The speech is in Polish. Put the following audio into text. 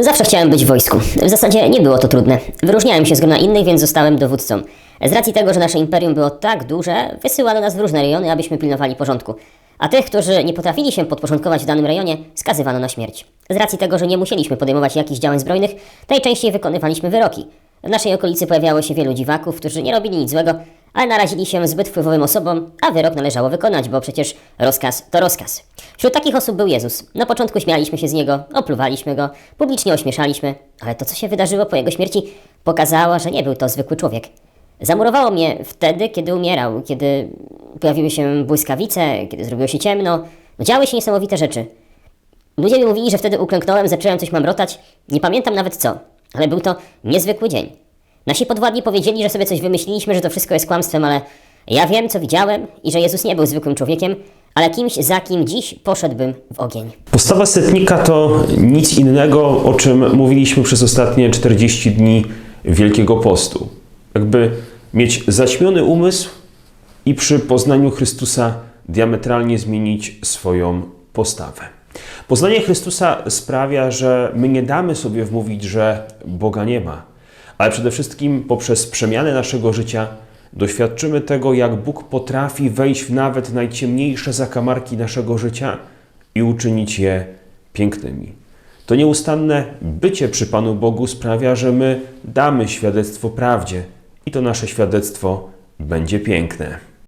Zawsze chciałem być w wojsku. W zasadzie nie było to trudne. Wyróżniałem się z grona innych, więc zostałem dowódcą. Z racji tego, że nasze imperium było tak duże, wysyłano nas w różne rejony, abyśmy pilnowali porządku. A tych, którzy nie potrafili się podporządkować w danym rejonie, skazywano na śmierć. Z racji tego, że nie musieliśmy podejmować jakichś działań zbrojnych, najczęściej wykonywaliśmy wyroki. W naszej okolicy pojawiało się wielu dziwaków, którzy nie robili nic złego, ale narazili się zbyt wpływowym osobom, a wyrok należało wykonać, bo przecież rozkaz to rozkaz. Wśród takich osób był Jezus. Na początku śmialiśmy się z niego, opluwaliśmy go, publicznie ośmieszaliśmy, ale to, co się wydarzyło po jego śmierci, pokazało, że nie był to zwykły człowiek. Zamurowało mnie wtedy, kiedy umierał, kiedy pojawiły się błyskawice, kiedy zrobiło się ciemno. Działy się niesamowite rzeczy. Ludzie mi mówili, że wtedy uklęknąłem, zacząłem coś mamrotać. Nie pamiętam nawet co, ale był to niezwykły dzień. Nasi podwładni powiedzieli, że sobie coś wymyśliliśmy, że to wszystko jest kłamstwem, ale ja wiem, co widziałem i że Jezus nie był zwykłym człowiekiem, ale kimś, za kim dziś poszedłbym w ogień. Postawa setnika to nic innego, o czym mówiliśmy przez ostatnie 40 dni Wielkiego Postu. Jakby mieć zaćmiony umysł i przy poznaniu Chrystusa diametralnie zmienić swoją postawę. Poznanie Chrystusa sprawia, że my nie damy sobie wmówić, że Boga nie ma, ale przede wszystkim poprzez przemianę naszego życia doświadczymy tego, jak Bóg potrafi wejść w nawet najciemniejsze zakamarki naszego życia i uczynić je pięknymi. To nieustanne bycie przy Panu Bogu sprawia, że my damy świadectwo prawdzie i to nasze świadectwo będzie piękne.